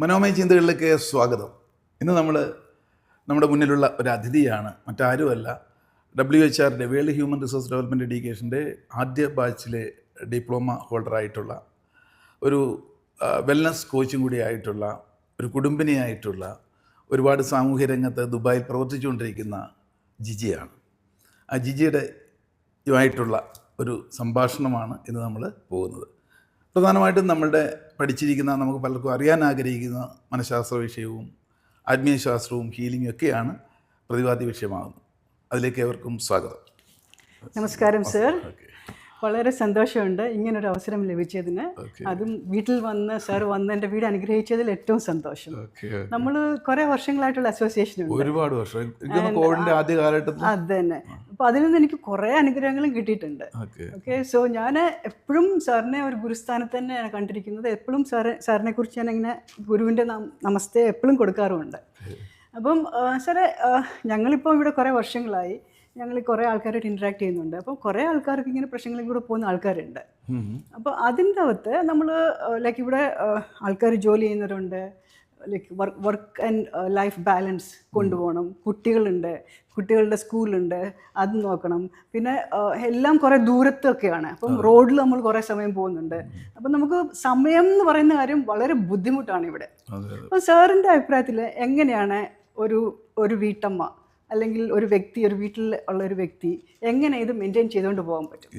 മനോമയ ചിന്തകളിലേക്ക് സ്വാഗതം. ഇന്ന് നമ്മൾ നമ്മുടെ മുന്നിലുള്ള ഒരു അതിഥിയാണ് മറ്റാരുമല്ല. ഡബ്ല്യു എച്ച് ആറിന്റെ വേൾഡ് ഹ്യൂമൻ റിസോഴ്സ് ഡെവലപ്മെന്റ് എഡ്യൂക്കേഷന്റെ ആദ്യ ബാച്ചിലെ ഡിപ്ലോമ ഹോൾഡറായിട്ടുള്ള ഒരു വെൽനസ് കോച്ചും കൂടി ആയിട്ടുള്ള ഒരു കുടുംബിനിയായിട്ടുള്ള ഒരുപാട് സാമൂഹ്യ രംഗത്ത് ദുബായിൽ പ്രവർത്തിച്ചുകൊണ്ടിരിക്കുന്ന ജിജിയാണ്. ആ ജിജിയുടെ ഇതുമായിട്ടുള്ള ഒരു സംഭാഷണമാണ് ഇന്ന് നമ്മൾ പോകുന്നത്. പ്രധാനമായിട്ടും നമ്മളുടെ പഠിച്ചിരിക്കുന്ന നമുക്ക് പലർക്കും അറിയാൻ ആഗ്രഹിക്കുന്ന മനഃശാസ്ത്ര വിഷയവും ആത്മീയശാസ്ത്രവും ഹീലിംഗും ഒക്കെയാണ് പ്രതിവാദി വിഷയമാകുന്നത്. അതിലേക്ക് ഏവർക്കും സ്വാഗതം. നമസ്കാരം സർ. വളരെ സന്തോഷമുണ്ട് ഇങ്ങനൊരു അവസരം ലഭിച്ചതിന്. അതും വീട്ടിൽ വന്ന് സാർ വന്ന് എന്റെ വീട് അനുഗ്രഹിച്ചതിൽ ഏറ്റവും സന്തോഷം. നമ്മൾ കുറേ വർഷങ്ങളായിട്ടുള്ള അസോസിയേഷൻ ഒരുപാട് വർഷം. ആദ്യ കാലഘട്ടത്തിൽ അത് തന്നെ. അപ്പോൾ അതിൽ നിന്ന് എനിക്ക് കുറേ അനുഗ്രഹങ്ങളും കിട്ടിയിട്ടുണ്ട്. ഓക്കെ. സോ ഞാൻ എപ്പോഴും സാറിനെ ഒരു ഗുരുസ്ഥാനത്ത് തന്നെയാണ് കണ്ടിരിക്കുന്നത്. എപ്പോഴും സാറ് സാറിനെ കുറിച്ച് ഞാൻ ഇങ്ങനെ ഗുരുവിന്റെ നമസ്തേ എപ്പോഴും കൊടുക്കാറുമുണ്ട്. അപ്പം സാറെ ഞങ്ങളിപ്പോൾ ഇവിടെ കുറേ വർഷങ്ങളായി. ഞങ്ങൾ കുറേ ആൾക്കാരായിട്ട് ഇൻട്രാക്ട് ചെയ്യുന്നുണ്ട്. അപ്പോൾ കുറേ ആൾക്കാർക്ക് ഇങ്ങനെ പ്രശ്നങ്ങളിൽ കൂടെ പോകുന്ന ആൾക്കാരുണ്ട്. അപ്പോൾ അതിന്റെ അകത്ത് നമ്മൾ ലൈക്ക് ഇവിടെ ആൾക്കാർ ജോലി ചെയ്യുന്നവരുണ്ട്. Like work work and life balance കൊണ്ടുപോകണം. കുട്ടികളുണ്ട് കുട്ടികളുടെ സ്കൂളുണ്ട് അത് നോക്കണം. പിന്നെ എല്ലാം കുറേ ദൂരത്തൊക്കെയാണ്. അപ്പം റോഡിൽ നമ്മൾ കുറേ സമയം പോകുന്നുണ്ട്. അപ്പം നമുക്ക് സമയം എന്ന് പറയുന്ന കാര്യം വളരെ ബുദ്ധിമുട്ടാണ് ഇവിടെ. അപ്പം സാറിന്റെ അഭിപ്രായത്തിൽ എങ്ങനെയാണ് ഒരു ഒരു വീട്ടമ്മ അല്ലെങ്കിൽ ഒരു വ്യക്തി ഒരു വീട്ടിൽ ഉള്ള ഒരു വ്യക്തി എങ്ങനെ ഇത് മെയിന്റെയിൻ ചെയ്തുകൊണ്ട് പോകാൻ പറ്റും?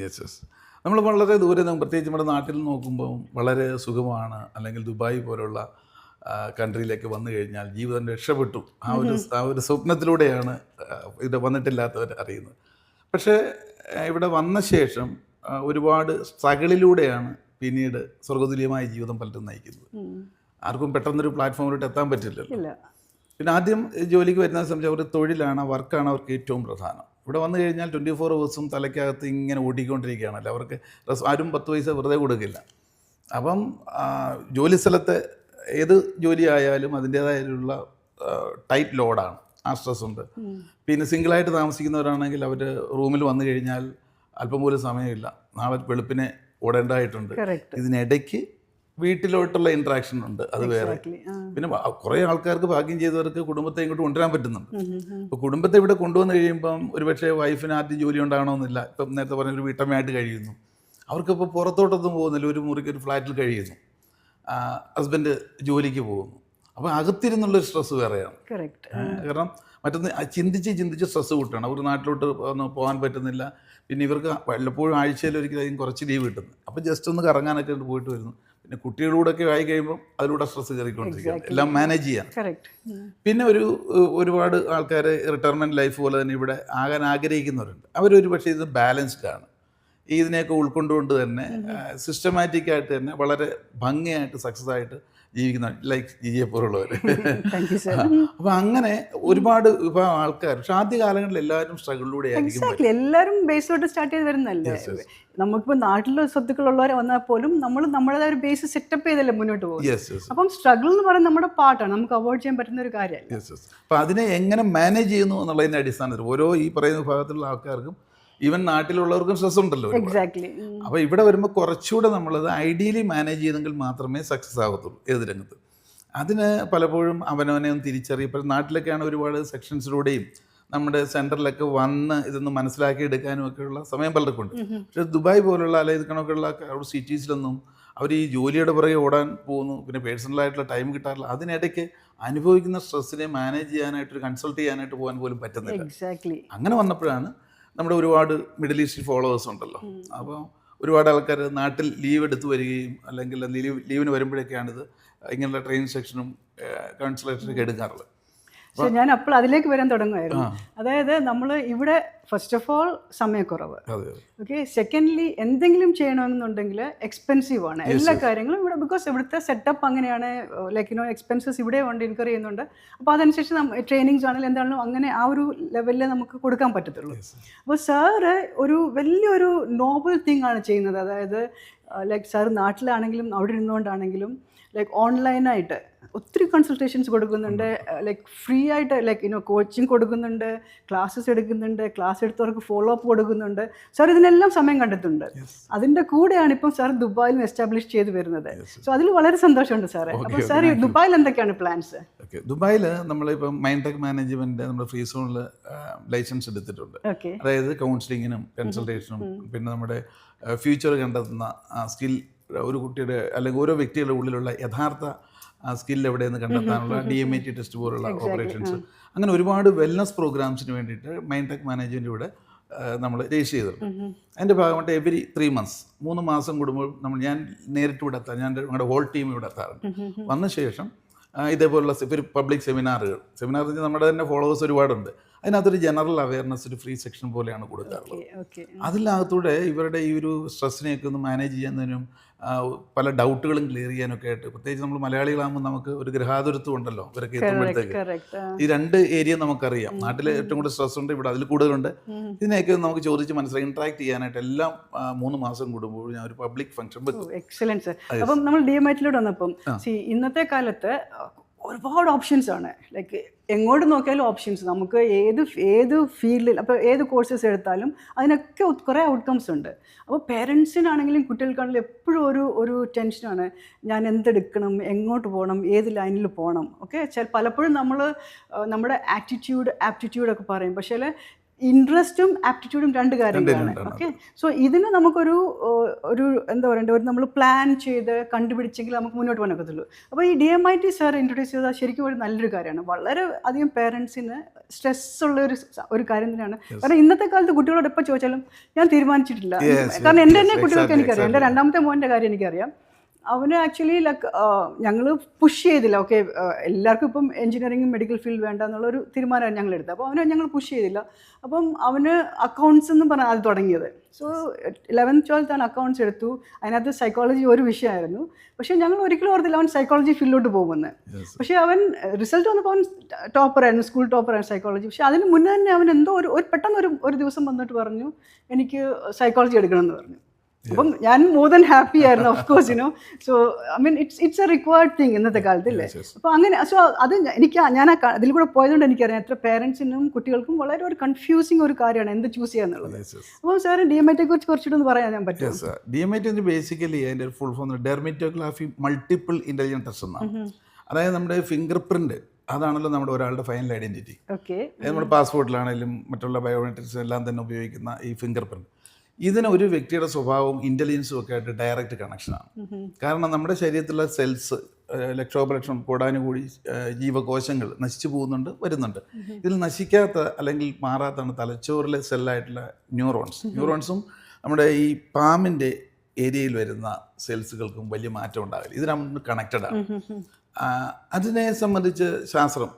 നമ്മൾ വളരെ ദൂരെ പ്രത്യേകിച്ച് നമ്മുടെ നാട്ടിൽ നോക്കുമ്പോൾ വളരെ സുഖമാണ്. അല്ലെങ്കിൽ ദുബായ് പോലുള്ള കൺട്രിയിലേക്ക് വന്നു കഴിഞ്ഞാൽ ജീവിതം രക്ഷപ്പെട്ടു. ആ ഒരു ആ ഒരു സ്വപ്നത്തിലൂടെയാണ് ഇത് വന്നിട്ടില്ലാത്തവർ അറിയുന്നത്. പക്ഷേ ഇവിടെ വന്ന ശേഷം ഒരുപാട് സ്ട്രഗിളിലൂടെയാണ് പിന്നീട് സ്വർഗതുല്യമായ ജീവിതം പലരും നയിക്കുന്നത്. ആർക്കും പെട്ടെന്നൊരു പ്ലാറ്റ്ഫോമിലോട്ട് എത്താൻ പറ്റില്ലല്ലോ. പിന്നെ ആദ്യം ജോലിക്ക് വരുന്ന സമയത്ത് അവർ തൊഴിലാണ് വർക്കാണ് അവർക്ക് ഏറ്റവും പ്രധാനം. ഇവിടെ വന്നു കഴിഞ്ഞാൽ ട്വന്റി ഫോർ അവേഴ്സും തലയ്ക്കകത്ത് ഇങ്ങനെ ഓടിക്കൊണ്ടിരിക്കുകയാണല്ലോ. അവർക്ക് ആരും പത്ത് പൈസ വെറുതെ കൊടുക്കില്ല. അപ്പം ജോലി സ്ഥലത്തെ ഏത് ജോലി ആയാലും അതിന്റേതായുള്ള ടൈറ്റ് ലോഡാണ് ആ സ്ട്രെസ് ഉണ്ട്. പിന്നെ സിംഗിളായിട്ട് താമസിക്കുന്നവരാണെങ്കിൽ അവർ റൂമിൽ വന്നു കഴിഞ്ഞാൽ അല്പം പോലും സമയമില്ല. നാളെ വെളുപ്പിനെ ഓടേണ്ടതായിട്ടുണ്ട്. ഇതിനിടയ്ക്ക് വീട്ടിലോട്ടുള്ള ഇൻട്രാക്ഷൻ ഉണ്ട്. അത് വേറെ. പിന്നെ കുറേ ആൾക്കാർക്ക് ഭാഗ്യം ചെയ്തവർക്ക് കുടുംബത്തെ ഇങ്ങോട്ട് കൊണ്ടുവരാൻ പറ്റുന്നുണ്ട്. അപ്പോൾ കുടുംബത്തെ ഇവിടെ കൊണ്ടുവന്ന് കഴിയുമ്പം ഒരുപക്ഷെ വൈഫിന് ആദ്യം ജോലി ഉണ്ടാകണമെന്നില്ല ഇപ്പം നേരത്തെ പറഞ്ഞ ഒരു വീട്ടമ്മയായിട്ട് കഴിയുന്നു. അവർക്കിപ്പോൾ പുറത്തോട്ടൊന്നും പോകുന്നില്ല. ഒരു മുറിക്ക് ഒരു ഫ്ലാറ്റിൽ കഴിയുന്നു. ഹസ്ബൻഡ് ജോലിക്ക് പോകുന്നു. അപ്പോൾ അകത്തിരുന്നുള്ളൊരു സ്ട്രെസ് വേറെയാണ്. കാരണം മറ്റൊന്ന് ചിന്തിച്ച് ചിന്തിച്ച് സ്ട്രെസ് കൂട്ടുകയാണ്. അവർ നാട്ടിലോട്ട് ഒന്ന് പോകാൻ പറ്റുന്നില്ല. പിന്നെ ഇവർക്ക് വല്ലപ്പോഴും ആഴ്ചയിൽ ഒരിക്കലും കുറച്ച് ലീവ് കിട്ടുന്നു അപ്പോൾ ജസ്റ്റ് ഒന്ന് കറങ്ങാനൊക്കെ പോയിട്ട് വരുന്നു. പിന്നെ കുട്ടികളൂടെയൊക്കെ ആയി കഴിയുമ്പോൾ അതിലൂടെ സ്ട്രെസ് കയറിക്കൊണ്ടിരിക്കുകയാണ്. എല്ലാം മാനേജ് ചെയ്യാൻ കറക്റ്റ് പിന്നെ ഒരു ഒരുപാട് ആൾക്കാർ റിട്ടയർമെന്റ് ലൈഫ് പോലെ തന്നെ ഇവിടെ ആകാൻ ആഗ്രഹിക്കുന്നവരുണ്ട്. അവരൊരു പക്ഷേ ഇത് ബാലൻസ്ഡ് ആണ്. ഇതിനെയൊക്കെ ഉൾക്കൊണ്ടുകൊണ്ട് തന്നെ സിസ്റ്റമാറ്റിക് ആയിട്ട് തന്നെ വളരെ ഭംഗിയായിട്ട് സക്സസ് ആയിട്ട് ജീവിക്കുന്ന ലൈക്ക് ജിജിയെ പോലുള്ളവർ അപ്പൊ അങ്ങനെ ഒരുപാട് വിഭാഗം ആൾക്കാർ പക്ഷെ ആദ്യ കാലങ്ങളിൽ എല്ലാവരും സ്ട്രഗിളിലൂടെ എല്ലാവരും ബേസിലോട്ട് സ്റ്റാർട്ട് ചെയ്ത് വരുന്നല്ലേ നമുക്കിപ്പോൾ നാട്ടിലെ സ്വത്തുക്കളുള്ളവരെ വന്നാൽ പോലും നമ്മൾ നമ്മളേതായ ഒരു ബേസ് സെറ്റപ്പ് ചെയ്തല്ലേ മുന്നോട്ട് പോകും അപ്പം സ്ട്രഗിൾ എന്ന് പറയുന്നത് നമ്മുടെ പാട്ടാണ്. നമുക്ക് അവോയ്ഡ് ചെയ്യാൻ പറ്റുന്ന ഒരു കാര്യമല്ല. അപ്പോൾ അതിനെ എങ്ങനെ മാനേജ് ചെയ്യുന്നു എന്നുള്ളതിന്റെ അടിസ്ഥാനത്തിൽ ഓരോ ഈ പറയുന്ന വിഭാഗത്തിലുള്ള ആൾക്കാർക്കും ഈവൻ നാട്ടിലുള്ളവർക്കും സ്ട്രെസ് ഉണ്ടല്ലോ അപ്പൊ എക്സാക്ട്ലി ഇവിടെ വരുമ്പോൾ കുറച്ചുകൂടെ നമ്മളത് ഐഡിയലി മാനേജ് ചെയ്തെങ്കിൽ മാത്രമേ സക്സസ് ആകത്തുള്ളൂ ഏത് രംഗത്ത്. അതിന് പലപ്പോഴും അവനവനെ ഒന്ന് തിരിച്ചറിയപ്പോൾ നാട്ടിലൊക്കെയാണ് ഒരുപാട് സെക്ഷൻസിലൂടെയും നമ്മുടെ സെന്ററിലൊക്കെ വന്ന് ഇതൊന്ന് മനസ്സിലാക്കി എടുക്കാനും ഒക്കെയുള്ള സമയം പലർക്കും ഉണ്ട് പക്ഷേ ദുബായ് പോലുള്ള അല്ലെങ്കിൽ കണക്കുള്ള സിറ്റീസിലൊന്നും അവർ ഈ ജോലിയുടെ പുറകെ ഓടാൻ പോകുന്നു. പിന്നെ പേഴ്സണലായിട്ടുള്ള ടൈം കിട്ടാറില്ല. അതിനിടയ്ക്ക് അനുഭവിക്കുന്ന സ്ട്രെസ്സിനെ മാനേജ് ചെയ്യാനായിട്ട് ഒരു കൺസൾട്ട് ചെയ്യാനായിട്ട് പോകാൻ പോലും പറ്റുന്നില്ല. അങ്ങനെ വന്നപ്പോഴാണ് നമ്മുടെ ഒരുപാട് മിഡിൽ ഈസ്റ്റ് ഫോളോവേഴ്സ് ഉണ്ടല്ലോ. അപ്പോൾ ഒരുപാട് ആൾക്കാർ നാട്ടിൽ ലീവ് എടുത്ത് വരികയും അല്ലെങ്കിൽ ലീവ് ലീവിന് വരുമ്പോഴൊക്കെയാണിത് ഇങ്ങനെയുള്ള ട്രെയിൻ സെക്ഷനും കൺസൾട്ടേഷനൊക്കെ എടുക്കാറുള്ളത്. പക്ഷെ ഞാൻ അപ്പോൾ അതിലേക്ക് വരാൻ തുടങ്ങുമായിരുന്നു അതായത് നമ്മൾ ഇവിടെ ഫസ്റ്റ് ഓഫ് ഓൾ സമയക്കുറവ്. ഓക്കെ സെക്കൻഡ്ലി എന്തെങ്കിലും ചെയ്യണമെന്നുണ്ടെങ്കിൽ എക്സ്പെൻസീവ് ആണ്. എല്ലാ കാര്യങ്ങളും ഇവിടെ ബിക്കോസ് ഇവിടുത്തെ സെറ്റപ്പ് അങ്ങനെയാണ്. ലൈക്ക് നോ എക്സ്പെൻസസ് ഇവിടെ ഉണ്ട് ഇൻകർ ചെയ്യുന്നുണ്ട്. അപ്പോൾ അതനുസരിച്ച് ട്രെയിനിങ്സ് ആണെങ്കിലും എന്താണെങ്കിലും അങ്ങനെ ആ ഒരു ലെവലിൽ നമുക്ക് കൊടുക്കാൻ പറ്റത്തുള്ളൂ. അപ്പോൾ സാറ് ഒരു വലിയൊരു നോബൽ തിങ് ആണ് ചെയ്യുന്നത്. അതായത് ലൈക്ക് സാർ നാട്ടിലാണെങ്കിലും അവിടെ ഇരുന്നുകൊണ്ടാണെങ്കിലും ലൈക്ക് ഓൺലൈനായിട്ട് ഒത്തിരി കൺസൾട്ടേഷൻസ് കൊടുക്കുന്നുണ്ട്. ലൈക്ക് ഫ്രീ ആയിട്ട് ലൈക്ക് ഇനോ കോച്ചിങ് കൊടുക്കുന്നുണ്ട് ക്ലാസ്സസ് എടുക്കുന്നുണ്ട് ക്ലാസ് എടുത്തവർക്ക് ഫോളോ അപ്പ് കൊടുക്കുന്നുണ്ട്. സാർ ഇതിനെല്ലാം സമയം കണ്ടെത്തുന്നുണ്ട്. അതിന്റെ കൂടെയാണ് ഇപ്പം സാർ ദുബായിലും എസ്റ്റാബ്ലിഷ് ചെയ്ത് വരുന്നത്. സോ അതിൽ വളരെ സന്തോഷമുണ്ട് സാറേ അപ്പോൾ സാർ ദുബായിൽ എന്തൊക്കെയാണ് പ്ലാൻസ് ഓക്കെ ദുബായിൽ നമ്മളിപ്പം മൈൻഡ് ടെക് മാനേജ്മെന്റ് നമ്മൾ ഫ്രീ സോണിൽ ലൈസൻസ് എടുത്തിട്ടുണ്ട്. അതായത് കൗൺസിലിങ്ങിനും കൺസൾട്ടേഷനും പിന്നെ നമ്മുടെ ഫ്യൂച്ചർ കണ്ടെത്തുന്ന സ്കിൽ ഒരു കുട്ടിയുടെ അല്ലെങ്കിൽ ഓരോ വ്യക്തിയുടെ ഉള്ളിലുള്ള യഥാർത്ഥ സ്കിൽ എവിടെയെന്ന് കണ്ടെത്താനുള്ള D M A T test പോലുള്ള ഓപ്പറേഷൻസ് അങ്ങനെ ഒരുപാട് വെൽനസ് പ്രോഗ്രാംസിന് വേണ്ടിയിട്ട് മൈൻ ടെക് മാനേജ്മെന്റ് ഇവിടെ നമ്മൾ രജിസ്റ്റർ ചെയ്തിട്ടുണ്ട്. അതിന്റെ ഭാഗമായിട്ട് എവറി ത്രീ മന്ത്സ് മൂന്ന് മാസം കൂടുമ്പോൾ നമ്മൾ ഞാൻ നേരിട്ട് ഇവിടെ എത്താം ഞാൻ ഞങ്ങളുടെ ഹോൾ ടീം ഇവിടെ എത്താറുണ്ട്. വന്ന ശേഷം ആ, ഇതേപോലുള്ള ഒരു പബ്ലിക് സെമിനാറുകൾ സെമിനാർ എന്ന് നമ്മുടെ തന്നെ ഫോളോവേഴ്സ് ഒരുപാടുണ്ട്. അതിനകത്തൊരു ജനറൽ അവയർനെസ് ഒരു ഫ്രീ സെക്ഷൻ പോലെയാണ് കൊടുക്കാറുള്ളത്. അതിനകത്തൂടെ ഇവരുടെ ഈ ഒരു സ്ട്രെസ്സിനെയൊക്കെ ഒന്ന് മാനേജ് ചെയ്യുന്നതിനും ആ, പല ഡൗട്ടുകളും ക്ലിയർ ചെയ്യാനൊക്കെ ആയിട്ട്. പ്രത്യേകിച്ച് നമ്മൾ മലയാളികളാകുമ്പോൾ നമുക്ക് ഒരു ഗൃഹാതുരത്വം ഉണ്ടല്ലോ ഇവരൊക്കെ എത്തുമ്പോഴത്തേക്ക്. ഈ രണ്ട് ഏരിയ നമുക്കറിയാം. നാട്ടിൽ ഏറ്റവും കൂടുതൽ സ്ട്രെസ് ഉണ്ട് ഇവിടെ അതിൽ കൂടുതലുണ്ട്. ഇതിനെയൊക്കെ നമുക്ക് ചോദിച്ച് മനസ്സിലാക്കി ഇൻട്രാക്ട് ചെയ്യാനായിട്ട് എല്ലാം മൂന്ന് മാസം കൂടുമ്പോൾ ഞാൻ ഒരു പബ്ലിക് ഫംഗ്ഷൻ വെക്കും. എക്സലൻസ് അപ്പം നമ്മൾ ഡി എം ഐറ്റിലൂടെ വന്നപ്പം ഇന്നത്തെ കാലത്ത് ഒരുപാട് ഓപ്ഷൻസ് ആണ്. ലൈക്ക് എങ്ങോട്ട് നോക്കിയാലും ഓപ്ഷൻസ് നമുക്ക് ഏത് ഏത് ഫീൽഡിൽ അപ്പോൾ ഏത് കോഴ്സസ് എടുത്താലും അതിനൊക്കെ കുറേ ഔട്ട്കംസ് ഉണ്ട്. അപ്പോൾ പേരൻസിനാണെങ്കിലും കുട്ടികൾക്കാണെങ്കിലും എപ്പോഴും ഒരു ഒരു ടെൻഷനാണ് ഞാൻ എന്തെടുക്കണം എങ്ങോട്ട് പോകണം ഏത് ലൈനിൽ പോകണം. ഓക്കെ ചില പലപ്പോഴും നമ്മൾ നമ്മുടെ ആറ്റിറ്റ്യൂഡ് ആപ്റ്റിറ്റ്യൂഡൊക്കെ പറയും. പക്ഷേ ഇൻട്രസ്റ്റും ആപ്റ്റിറ്റ്യൂഡും രണ്ട് കാര്യങ്ങളാണ്. ഓക്കെ? സോ ഇതിന് നമുക്കൊരു ഒരു എന്താ പറയണ്ടേ ഒരു നമ്മൾ പ്ലാൻ ചെയ്ത് കണ്ടുപിടിച്ചെങ്കിൽ നമുക്ക് മുന്നോട്ട് പോകാൻ ഒക്കത്തുള്ളൂ. അപ്പോൾ ഈ D M I T sir introduce ചെയ്താൽ ശരിക്കും ഒരു നല്ലൊരു കാര്യമാണ്. വളരെ അധികം പേരൻസിന് സ്ട്രെസ് ഉള്ള ഒരു ഒരു കാര്യം തന്നെയാണ്. കാരണം ഇന്നത്തെ കാലത്ത് കുട്ടികളോട് എപ്പോൾ ചോദിച്ചാലും ഞാൻ തീരുമാനിച്ചിട്ടില്ല. കാരണം എന്റെ തന്നെ കുട്ടികൾക്ക് എനിക്കറിയാം. എന്റെ രണ്ടാമത്തെ മോന്റെ കാര്യം എനിക്കറിയാം. അവന് ആക്ച്വലി ലൈക്ക് ഞങ്ങൾ പുഷ് ചെയ്തില്ല. ഓക്കെ എല്ലാവർക്കും ഇപ്പം എഞ്ചിനീയറിംഗ് മെഡിക്കൽ ഫീൽഡ് വേണ്ട എന്നുള്ളൊരു തീരുമാനമാണ് ഞങ്ങൾ എടുത്തത്. അപ്പോൾ അവനെ ഞങ്ങൾ പുഷ് ചെയ്തില്ല. അപ്പം അവന് അക്കൗണ്ട്സ് എന്ന് പറഞ്ഞാൽ അത് തുടങ്ങിയത്. സോ ഇലവൻത്ത് ട്വൽത്ത് ആണ് അക്കൗണ്ട്സ് എടുത്തു. അതിനകത്ത് സൈക്കോളജി ഒരു വിഷയമായിരുന്നു. പക്ഷേ ഞങ്ങൾ ഒരിക്കലും ഓർത്തില്ല അവൻ സൈക്കോളജി ഫീൽഡിലോട്ട് പോകുമെന്ന്. പക്ഷേ അവൻ റിസൾട്ട് വന്നപ്പോൾ അവൻ ടോപ്പറായിരുന്നു സ്കൂൾ ടോപ്പറായിരുന്നു സൈക്കോളജി പക്ഷേ അതിന് മുന്നേ തന്നെ അവൻ എന്തോ ഒരു ഒരു പെട്ടെന്ന് ഒരു ഒരു ദിവസം വന്നിട്ട് പറഞ്ഞു എനിക്ക് സൈക്കോളജി എടുക്കണമെന്ന് പറഞ്ഞു. അപ്പം ഞാൻ മോർ ദൻ ഹാപ്പി ആയിരുന്നു of course you know so I mean it's it's a required thing ഇന്നത്തെ കാലത്ത് അല്ലേ. അപ്പോൾ അങ്ങനെ സോ അത് എനിക്ക് ഞാൻ അതിൽ കൂടെ പോയതുകൊണ്ട് എനിക്കറിയാം എത്ര പേരൻസിനും കുട്ടികൾക്കും വളരെ ഒരു കൺഫ്യൂസിങ് ഒരു കാര്യമാണ് എന്ത് ചൂസ് ചെയ്യാന്നുള്ളത്. അപ്പോൾ സാർ ഡി എം ഐ ടെ കുറിച്ച് കുറച്ചുകൂടെ പറയാൻ ഞാൻ പറ്റും D M I T basically അതിന്റെ full form dermatography multiple intelligence test എന്നാണ്. അതായത് നമ്മുടെ ഫിംഗർ പ്രിന്റ് അതാണല്ലോ നമ്മുടെ ഒരാളുടെ ഫൈനൽ ഐഡന്റിറ്റി നമ്മുടെ പാസ്പോർട്ടിലാണെങ്കിലും മറ്റുള്ള ബയോമെട്രിക്സ് എല്ലാം തന്നെ ഉപയോഗിക്കുന്ന ഈ ഫിംഗർ പ്രിന്റ് ഇതിന് ഒരു വ്യക്തിയുടെ സ്വഭാവവും ഇന്റലിജൻസും ഒക്കെ ആയിട്ട് ഡയറക്റ്റ് കണക്ഷനാണ് കാരണം നമ്മുടെ ശരീരത്തിലുള്ള സെൽസ് ലക്ഷോപലക്ഷം കൂടാനുകൂടി ജീവകോശങ്ങൾ നശിച്ചു പോകുന്നുണ്ട് വരുന്നുണ്ട്. ഇതിൽ നശിക്കാത്ത അല്ലെങ്കിൽ മാറാത്താണ് തലച്ചോറിലെ സെല്ലായിട്ടുള്ള ന്യൂറോൺസ് ന്യൂറോൺസും നമ്മുടെ ഈ പാമ്പിന്റെ ഏരിയയിൽ വരുന്ന സെൽസുകൾക്കും വലിയ മാറ്റം ഉണ്ടാകില്ല ഇത് കണക്റ്റഡ് ആണ്. അതിനെ സംബന്ധിച്ച് ശാസ്ത്രം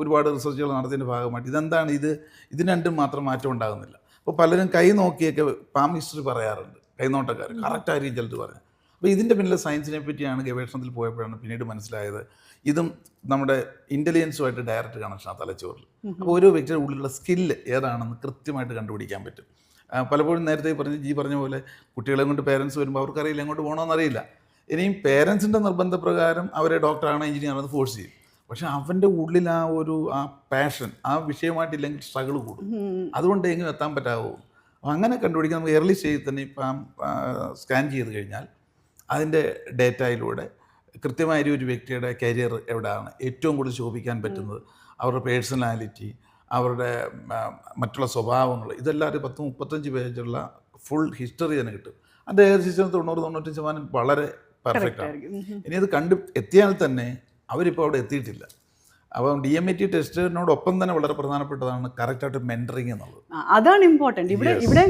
ഒരുപാട് റിസർച്ചുകൾ നടത്തിയതിന്റെ ഭാഗമായിട്ട് ഇതെന്താണ്? ഇത് ഇതിന് രണ്ടും മാത്രം മാറ്റം ഉണ്ടാകുന്നില്ല. അപ്പോൾ പലരും കൈ നോക്കിയൊക്കെ പാം ഹിസ്റ്ററി പറയാറുണ്ട്. കൈനോട്ടക്കാർ കറക്റ്റായിരിക്കും ചിലത് പറയാം അപ്പോൾ ഇതിന്റെ പിന്നിലെ സയൻസിനെ പറ്റിയാണ് ഗവേഷണത്തിൽ പോയപ്പോഴാണ് പിന്നീട് മനസ്സിലായത്. ഇതും നമ്മുടെ ഇന്റലിജൻസുമായിട്ട് ഡയറക്റ്റ് കണക്ഷനാണ് തലച്ചോറിൽ. അപ്പോൾ ഓരോ വ്യക്തിയുടെ ഉള്ളിലുള്ള സ്കില്ല് ഏതാണെന്ന് കൃത്യമായിട്ട് കണ്ടുപിടിക്കാൻ പറ്റും. പലപ്പോഴും നേരത്തെ പറഞ്ഞ ജി പറഞ്ഞ പോലെ കുട്ടികളെ കൊണ്ട് പേരൻസ് വരുമ്പോൾ അവർക്കറിയില്ല എങ്ങോട്ട് പോകണമെന്നറിയില്ല ഇനിയും പേരൻസിന്റെ നിർബന്ധപ്രകാരം അവരെ ഡോക്ടറാണ് എഞ്ചിനീയർ ആണെന്ന് ഫോഴ്സ് ചെയ്യും. പക്ഷെ അവന്റെ ഉള്ളിൽ ആ ഒരു ആ പാഷൻ ആ വിഷയമായിട്ടില്ലെങ്കിൽ സ്ട്രഗിൾ കൂടും. അതുകൊണ്ട് എങ്ങനെ എത്താൻ പറ്റാവോ? അപ്പം അങ്ങനെ കണ്ടുപിടിക്കാൻ നമുക്ക് എർലി സ്റ്റേജിൽ തന്നെ ഇപ്പം സ്കാൻ ചെയ്ത് കഴിഞ്ഞാൽ അതിന്റെ ഡേറ്റയിലൂടെ കൃത്യമായ ഒരു വ്യക്തിയുടെ കരിയർ എവിടെയാണ് ഏറ്റവും കൂടുതൽ ശോഭിക്കാൻ പറ്റുന്നത്? അവരുടെ പേഴ്സണാലിറ്റി അവരുടെ മറ്റുള്ള സ്വഭാവങ്ങൾ ഇതെല്ലാം ഒരു പത്ത് മുപ്പത്തഞ്ച് പേജുള്ള ഫുൾ ഹിസ്റ്ററി തന്നെ കിട്ടും. അത് ഏകദേശം തൊണ്ണൂറ് തൊണ്ണൂറ്റഞ്ച് ശതമാനം വളരെ പെർഫെക്റ്റ് ആണ്. ആയിരിക്കും. ഇനി അത് കണ്ടു എത്തിയാൽ തന്നെ അവരിപ്പോൾ അവിടെ എത്തിയിട്ടില്ല. അപ്പം ഡി എം എ ടി ടെസ്റ്റിനോടൊപ്പം തന്നെ വളരെ പ്രധാനപ്പെട്ടതാണ് കറക്റ്റായിട്ട് മെന്ററിങ് എന്നുള്ളത്. അതാണ് ഇമ്പോർട്ടന്റ് ഇവിടെ ഇവിടെ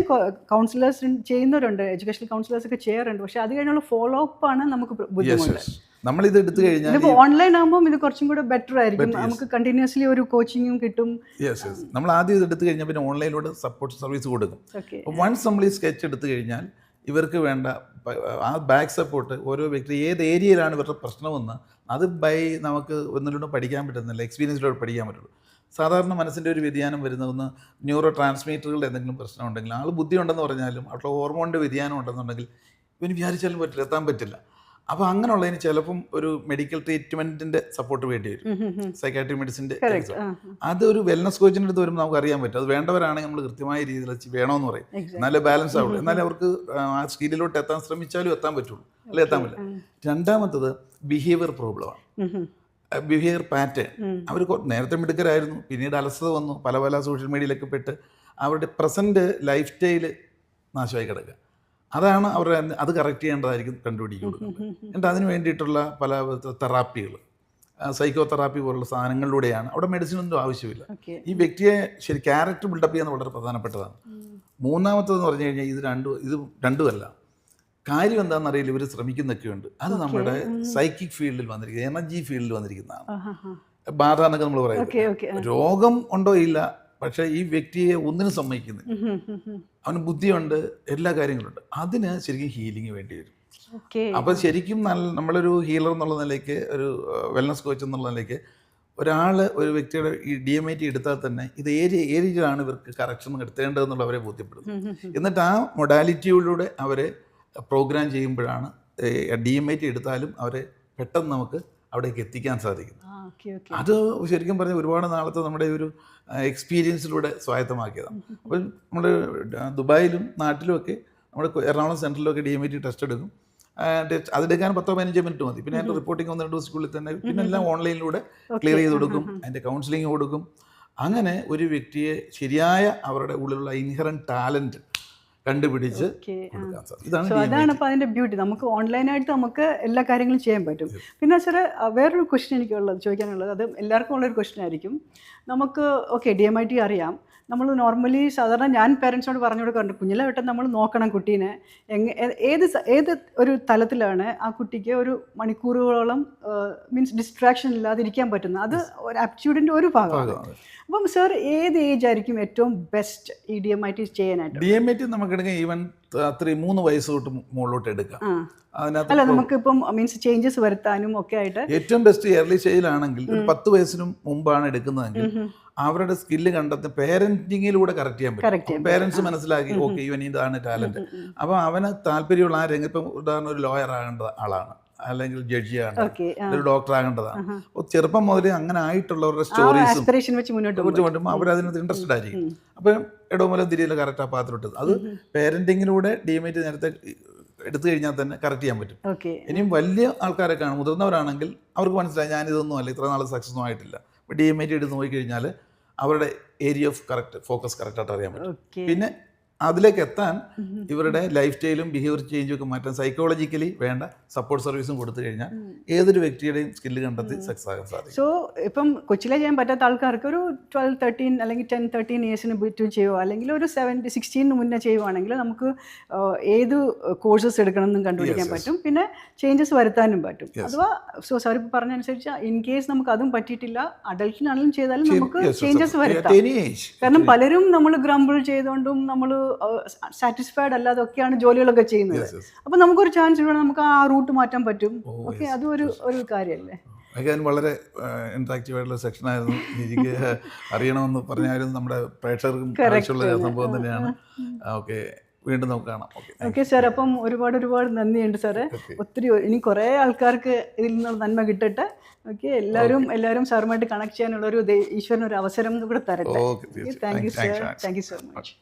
കൗൺസിലേഴ്സ് ചെയ്യുന്നവരുണ്ട്. എഡ്യൂക്കേഷൻ കൗൺസിലേഴ്സ് ഒക്കെ ചെയ്യാറുണ്ട്. പക്ഷേ അത് കഴിഞ്ഞുള്ള ഫോളോ അപ്പ് ആണ് നമുക്ക് ബുദ്ധിമുട്ട്. നമ്മൾ നമ്മളിത് എടുത്തു കഴിഞ്ഞാൽ ഓൺലൈൻ ആകുമ്പോൾ ഇത് കുറച്ചും കൂടെ ബെറ്റർ ആയിരിക്കും. നമുക്ക് കണ്ടിന്യൂസ്ലി ഒരു കോച്ചിങ്ങും കിട്ടും. യെസ് യെസ് നമ്മൾ ആദ്യം ഇത് എടുത്തു കഴിഞ്ഞാൽ പിന്നെ ഓൺലൈനിലൂടെ സപ്പോർട്ട് സർവീസ് കൊടുക്കും. വൺസ് നമ്മൾ ഈ സ്കെച്ച് എടുത്തു കഴിഞ്ഞാൽ ഇവർക്ക് വേണ്ട ആ ബാക്ക് സപ്പോർട്ട് ഓരോ വ്യക്തി ഏത് ഏരിയയിലാണ് ഇവരുടെ പ്രശ്നമെന്ന് അത് ബൈ നമുക്ക് ഒന്നിലൂടെ പഠിക്കാൻ പറ്റുന്നില്ല എക്സ്പീരിയൻസിലൂടെ പഠിക്കാൻ പറ്റുള്ളൂ. സാധാരണ മനസ്സിന്റെ ഒരു വ്യതിയാനം വരുന്നതെന്ന് ന്യൂറോ ട്രാൻസ്മീറ്ററുകളുടെ എന്തെങ്കിലും പ്രശ്നം ഉണ്ടെങ്കിൽ ആൾ ബുദ്ധി ഉണ്ടെന്ന് പറഞ്ഞാലും അവിടെ ഹോർമോണിന്റെ വ്യതിയാനം ഉണ്ടെന്നുണ്ടെങ്കിൽ ഇവന് വിചാരിച്ചാലും പറ്റില്ല എത്താൻ പറ്റില്ല. അപ്പോൾ അങ്ങനെയുള്ളതിന് ചിലപ്പം ഒരു മെഡിക്കൽ ട്രീറ്റ്മെന്റിന്റെ സപ്പോർട്ട് വേണ്ടി വരും സൈക്കാട്രി മെഡിസിന്റെ അത് ഒരു വെൽനസ് കോച്ചിന്റെ അടുത്ത് വരുമ്പോൾ നമുക്ക് അറിയാൻ പറ്റും. അത് വേണ്ടവരാണെങ്കിൽ നമ്മൾ കൃത്യമായ രീതിയിൽ വെച്ച് വേണമെന്ന് പറയും. എന്നാലേ ബാലൻസ് ആവുള്ളൂ. എന്നാലേ അവർക്ക് ആ സ്കില്ലിലോട്ട് എത്താൻ ശ്രമിച്ചാലും എത്താൻ പറ്റുള്ളൂ. അല്ലെ എത്താൻ പറ്റില്ല. രണ്ടാമത്തത് ബിഹേവിയർ പ്രോബ്ലം ആണ്. ബിഹേവിയർ പാറ്റേൺ അവർ നേരത്തെ മിടുക്കരായിരുന്നു. പിന്നീട് അലസത വന്നു. പല പല സോഷ്യൽ മീഡിയയിലൊക്കെ പെട്ട് അവരുടെ പ്രസന്റ് ലൈഫ് സ്റ്റൈൽ നാശമായി കിടക്കുക. അതാണ് അവർ അത് കറക്റ്റ് ചെയ്യേണ്ടതായിരിക്കും കണ്ടുപിടിക്കുന്നത്. എന്നിട്ട് അതിന് വേണ്ടിയിട്ടുള്ള പല തെറാപ്പികൾ സൈക്കോ തെറാപ്പി പോലുള്ള സാധനങ്ങളിലൂടെയാണ്. അവിടെ മെഡിസിൻ ഒന്നും ആവശ്യമില്ല. ഈ വ്യക്തിയെ ശരി ക്യാരക്ടർ ബിൽഡപ്പ് ചെയ്യുന്നത് വളരെ പ്രധാനപ്പെട്ടതാണ്. മൂന്നാമത്തതെന്ന് പറഞ്ഞു കഴിഞ്ഞാൽ ഇത് രണ്ടും ഇത് രണ്ടുമല്ല. കാര്യം എന്താണെന്ന് അറിയില്ല. ഇവർ ശ്രമിക്കുന്നൊക്കെയുണ്ട്. അത് നമ്മുടെ സൈക്കിക് ഫീൽഡിൽ വന്നിരിക്കുന്നത് എനർജി ഫീൽഡിൽ വന്നിരിക്കുന്നതാണ്. ബാധ എന്നൊക്കെ നമ്മൾ പറയുന്നത്. രോഗം ഉണ്ടോ ഇല്ല പക്ഷേ ഈ വ്യക്തിയെ ഒന്നിനും സമ്മതിക്കുന്നില്ല. അവന് ബുദ്ധിയുണ്ട് എല്ലാ കാര്യങ്ങളുണ്ട്. അതിന് ശരിക്കും ഹീലിംഗ് വേണ്ടി വരും. അപ്പൊ അപ്പോൾ ശരിക്കും നല്ല നമ്മളൊരു ഹീലർ എന്നുള്ള നിലയ്ക്ക് ഒരു വെൽനസ് കോച്ച് എന്നുള്ള നിലയ്ക്ക് ഒരാൾ ഒരു വ്യക്തിയുടെ ഈ ഡി എം ഐ ടി എടുത്താൽ തന്നെ ഇത് ഏരിയ ഏരിയയിലാണ് ഇവർക്ക് കറക്ഷൻ എടുത്തേണ്ടതെന്നുള്ള അവരെ ബോധ്യപ്പെടുന്നു എന്നിട്ട് ആ മൊഡാലിറ്റിയിലൂടെ അവരെ പ്രോഗ്രാം ചെയ്യുമ്പോഴാണ് ഡി എം ഐ ടി എടുത്താലും അവരെ പെട്ടെന്ന് നമുക്ക് അവിടേക്ക് എത്തിക്കാൻ സാധിക്കും ഓക്കെ ഓക്കെ. അത് ശരിക്കും പറഞ്ഞാൽ ഒരുപാട് നാളത്തെ നമ്മുടെ ഒരു എക്സ്പീരിയൻസിലൂടെ സ്വായത്തമാക്കിയതാണ്. അപ്പോൾ നമ്മൾ ദുബായിലും നാട്ടിലുമൊക്കെ നമ്മുടെ Ernakulam സെന്ററിലൊക്കെ D M I T test എടുക്കും. അതെടുക്കാൻ പത്തോ പതിനഞ്ചോ മിനിറ്റ് മതി. പിന്നെ അതിന്റെ റിപ്പോർട്ടിംഗ് ഒന്ന് രണ്ട് സ്കൂളിൽ തന്നെ പിന്നെ എല്ലാം ഓൺലൈനിലൂടെ ക്ലിയർ ചെയ്ത് കൊടുക്കും. അതിന്റെ കൗൺസിലിംഗ് കൊടുക്കും. അങ്ങനെ ഒരു വ്യക്തിയെ ശരിയായ അവരുടെ ഉള്ളിലുള്ള ഇൻഹറൻ ടാലന്റ് കണ്ടുപിടിച്ച് കൊടുക്കാൻ സാധിക്കും ഇതാണ് അതാണ് ഇപ്പോൾ അതിന്റെ ബ്യൂട്ടി നമുക്ക് ഓൺലൈനായിട്ട് നമുക്ക് എല്ലാ കാര്യങ്ങളും ചെയ്യാൻ പറ്റും. പിന്നെ സാറ് വേറൊരു ക്വസ്റ്റ്യൻ എനിക്കുള്ളത് ചോദിക്കാനുള്ളത് അത് എല്ലാവർക്കും ഉള്ളൊരു ക്വസ്റ്റ്യൻ ആയിരിക്കും. നമുക്ക് okay D M I T അറിയാം. നമ്മൾ നോർമലി സാധാരണ ഞാൻ പേരൻസിനോട് പറഞ്ഞു കൊടുക്കാറുണ്ട് കുഞ്ഞിലെ വട്ടം നമ്മൾ നോക്കണം കുട്ടീനെ. എങ്ങ ഏത് ഏത് ഒരു തലത്തിലാണ് ആ കുട്ടിക്ക് ഒരു മണിക്കൂറുകളോളം മീൻസ് ഡിസ്ട്രാക്ഷൻ ഇല്ലാതിരിക്കാൻ പറ്റുന്നത്? അത് ഒരു ആപ്റ്റിറ്റ്യൂഡിന്റെ ഒരു ഭാഗമാണ്. ഭാഗമാണ്. അപ്പം സാർ ഏത് ഏജ് ആയിരിക്കും ഏറ്റവും ബെസ്റ്റ് ഈ ഡി എം ഐ ടി ചെയ്യാനായിട്ട്? ഡി എം ഐ ടി നമുക്ക് ഈവൻ അത്രയും മൂന്ന് വയസ്സ് തൊട്ട് മുകളിലോട്ട് എടുക്കാം. അല്ല നമുക്കിപ്പം മീൻസ് ചേഞ്ചസ് വരുത്താനും ഒക്കെ ആയിട്ട് ഏറ്റവും ബെസ്റ്റ് ഇയർലി സ്റ്റേജിലാണെങ്കിൽ ഒരു പത്ത് വയസ്സിനും മുമ്പാണ് എടുക്കുന്നതെങ്കിൽ അവരുടെ സ്കില്ല് കണ്ടെത്തി പേരന്റിങ്ങിലൂടെ കറക്റ്റ് ചെയ്യാൻ പറ്റും. പേരൻസ് മനസ്സിലാക്കി ഓക്കെ ഇവൻ ഇതാണ് ടാലന്റ് അപ്പോൾ അവന് താല്പര്യമുള്ള ആ രംഗം ഇപ്പം ഉദാഹരണം ഒരു ലോയർ ആകേണ്ട ആളാണ്. അല്ലെങ്കിൽ ജഡ്ജി ആകേണ്ടത് ഒരു ഡോക്ടർ ആകേണ്ടതാണ് അപ്പോൾ ചെറുപ്പം മുതലേ അങ്ങനെ ആയിട്ടുള്ളവരുടെ സ്റ്റോറീസ് കുറിച്ച് കൊണ്ടുമ്പോൾ അവരതിനകത്ത് ഇൻട്രസ്റ്റഡ് ആയിരിക്കും. അപ്പം ഇടവുമലം തിരിയില്ല കറക്റ്റ് ആ പാത്രമിട്ടത് അത് പേരന്റിങ്ങിലൂടെ ഡിമേറ്റ് നേരത്തെ എടുത്തു കഴിഞ്ഞാൽ തന്നെ കറക്റ്റ് ചെയ്യാൻ പറ്റും. ഇനിയും വലിയ ആൾക്കാരൊക്കെ ആണ് മുതിർന്നവരാണെങ്കിൽ അവർക്ക് മനസ്സിലായി ഞാനിതൊന്നും അല്ല ഇത്ര നാൾ സക്സസ് ഒന്നും ആയിട്ടില്ല. ഡി എം ഐ ടി എടുത്ത് നോക്കിക്കഴിഞ്ഞാൽ അവരുടെ ഏരിയ ഓഫ് കറക്റ്റ് ഫോക്കസ് കറക്റ്റായിട്ട് അറിയാൻ പറ്റും. പിന്നെ അതിലേക്ക് എത്താൻ ഇവരുടെ ലൈഫ് സ്റ്റൈലും ബിഹേവിയർ ചേഞ്ചും ഒക്കെ മാറ്റാൻ സൈക്കോളജിക്കലി വേണ്ട സപ്പോർട്ട് സർവീസും കൊടുത്തു കഴിഞ്ഞാൽ ഏതൊരു വ്യക്തിയുടെയും സ്കില്ല് കണ്ടെത്തി സക്സസ് ആകാൻ സാധിക്കും. സോ ഇപ്പം കൊച്ചിലെ ചെയ്യാൻ പറ്റാത്ത ആൾക്കാർക്ക് ഒരു ട്വൽവ് തേർട്ടീൻ അല്ലെങ്കിൽ ടെൻ തേർട്ടീൻ ഇയേഴ്സിന് ബിറ്റു ചെയ്യുമോ അല്ലെങ്കിൽ ഒരു സെവന്റി സിക്സ്റ്റീന് മുന്നേ ചെയ്യുവാണെങ്കിൽ നമുക്ക് ഏത് കോഴ്സസ് എടുക്കണം എന്നും കണ്ടുപിടിക്കാൻ പറ്റും. പിന്നെ ചേഞ്ചസ് വരുത്താനും പറ്റും. അഥവാ സോ സാർ ഇപ്പോൾ പറഞ്ഞനുസരിച്ച് ഇൻ കേസ് നമുക്ക് അതും പറ്റിയിട്ടില്ല അഡൽട്ടിനാണെങ്കിലും ചെയ്താലും നമുക്ക് ചേഞ്ചസ് വരുത്താം. കാരണം പലരും നമ്മൾ ഗ്രംബിൾ ചെയ്തുകൊണ്ടും നമ്മൾ സാറ്റിസ്ഫൈഡ് അല്ലാതെ ഒക്കെയാണ് ജോലികളൊക്കെ ചെയ്യുന്നത്. അപ്പൊ നമുക്കൊരു ചാൻസ് ഇവിടെ നമുക്ക് ആ റൂട്ട് മാറ്റാൻ പറ്റും. ഓക്കെ അതും ഒരു ഒരു കാര്യമല്ലേ അതൊക്കെ വളരെ ഇൻട്രാക്റ്റീവ് ആയിട്ടുള്ള സെക്ഷൻ ആയിരുന്നു. എനിക്ക് അറിയണമെന്ന് പറഞ്ഞാലും നമ്മുടെ പ്രേക്ഷകർക്കും ആവശ്യമുള്ള സംഭവം തന്നെയാണ്. ഓക്കെ വീണ്ടും നമുക്ക് കാണാം. ഓക്കെ സാർ അപ്പം ഒരുപാട് ഒരുപാട് നന്ദിയുണ്ട് സാറ് ഒത്തിരി ഇനി കുറേ ആൾക്കാർക്ക് ഇതിൽ നിന്നുള്ള നന്മ കിട്ടട്ടെ. ഓക്കെ എല്ലാവരും എല്ലാവരും സാറുമായിട്ട് കണക്ട് ചെയ്യാനുള്ള ഒരു ഈശ്വരൻ ഒരു അവസരം കൂടെ തരട്ടെ. Thank you sir thank you so much